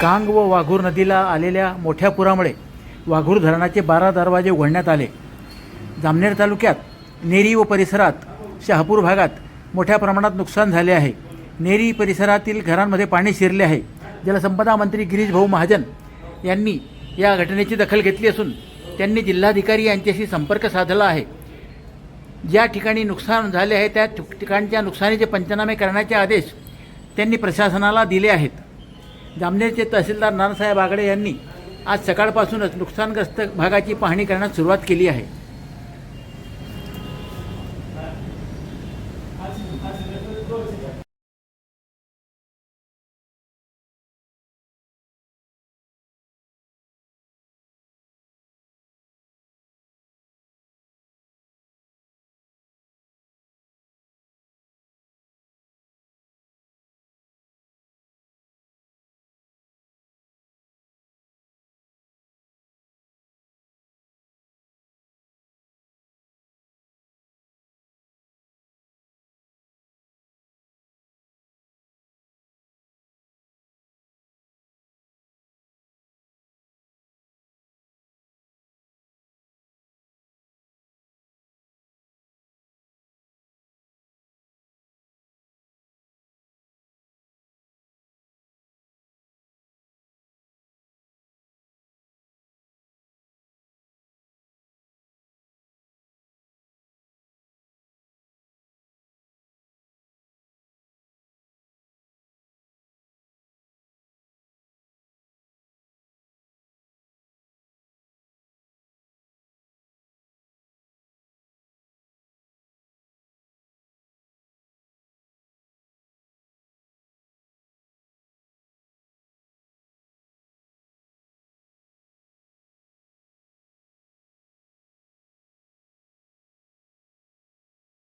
कांग व वाघूर नदीला आलेल्या मोठ्या पुरामुळे वाघूर धरणाचे बारा दरवाजे उघडण्यात आले. जामनेर तालुक्यात नेरी व परिसरात शहापूर भागात मोठ्या प्रमाणात नुकसान झाले आहे. नेरी परिसरातील घरांमध्ये पाणी शिरले आहे. जलसंपदा मंत्री गिरीश भाऊ महाजन यांनी या घटनेची दखल घेतली असून त्यांनी जिल्हाधिकारी यांच्याशी संपर्क साधला आहे. ज्या ठिकाणी नुकसान झाले आहे त्या ठिकाणच्या नुकसानीचे पंचनामे करण्याचे आदेश त्यांनी प्रशासनाला दिले आहेत. जामनेरचे तहसीलदार नानासाहेब आगडे यांनी आज सकाळपासूनच नुकसानग्रस्त भागाची पाहणी करण्यास सुरुवात केली आहे.